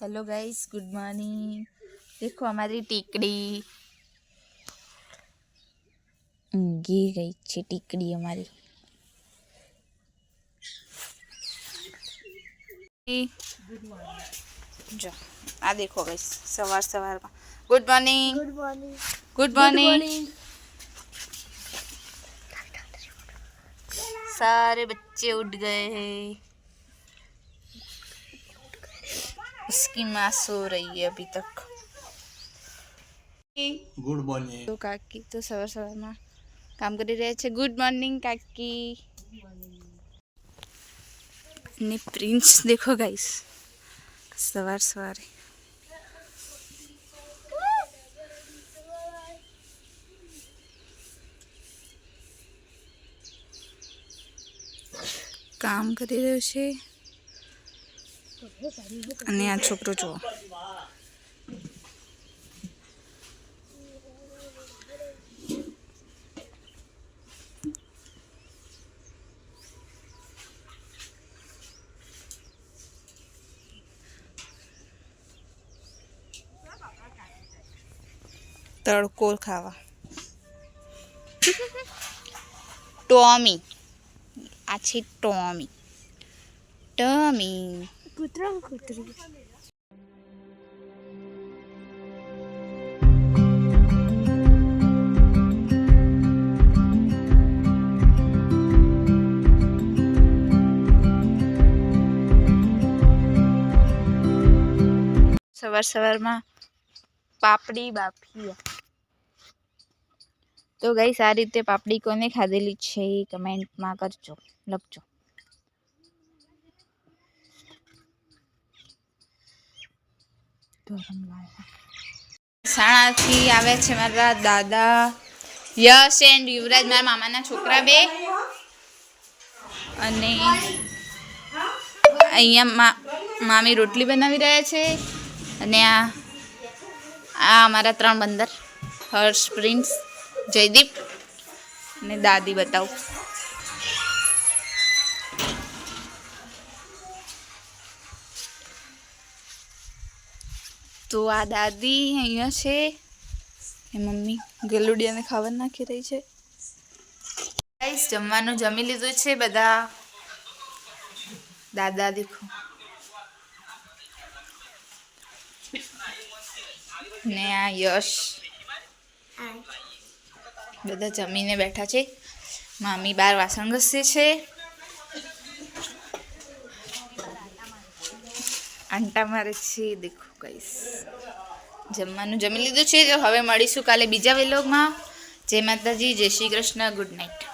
Hello guys good morning देखो हमारी ટીકડી ઊંઘી ગઈ છે ટીકડી અમારી જો આ દેખો ગાઈસ સવાર સવારમાં good morning good morning good morning सारे बच्चे उठ गए हैं उसकी माँ सो रही है अभी तक ગુડ મોર્નિંગ તો કાકી તો સવાર સવારમાં કામ કરી રહ્યા છે ગુડ મોર્નિંગ કાકી ને પ્રિન્સ દેખો ગાઈસ સવાર સવારે કામ કરી રહ્યો છે અને આ છોકરો જુઓ. તડકો ખાવા. ટોમી. આ છે ટોમી. ટોમી. કૂતરો કૂતરી સવાર સવારમાં પાપડી બાફી તો ગઈ આ રીતે પાપડી કોને ખાધેલી છે એ કમેન્ટમાં કરજો લખજો સાણાથી આવે છે મારા દાદા યશ એન્ડ યુવરાજ, મારા મામાના છોકરા બે. અને અહીંયા મામી રોટલી બનાવી રહ્યા છે. અને આ આ અમારા ત્રણ બંદર. હર્ષ પ્રિન્સ, જયદીપ અને દાદી બતાવું. તો આ દાદી અહીંયા છે. એ મમ્મી ગલુડિયાને ખાવા નાખી રહી છે. ગાઈસ જમવાનું જમી લીધું છે બધા. દાદા દેખો. ને આ યશ. બધા જમીને બેઠા છે. મામી બાર વાસણ ઘસે છે. આંટા મારે છે, દેખો કઈશ જમવાનું જમી લીધું છે, તો હવે મળીશું કાલે બીજા વેલોગમાં. જય માતાજી, જય શ્રી કૃષ્ણ, ગુડ નાઇટ.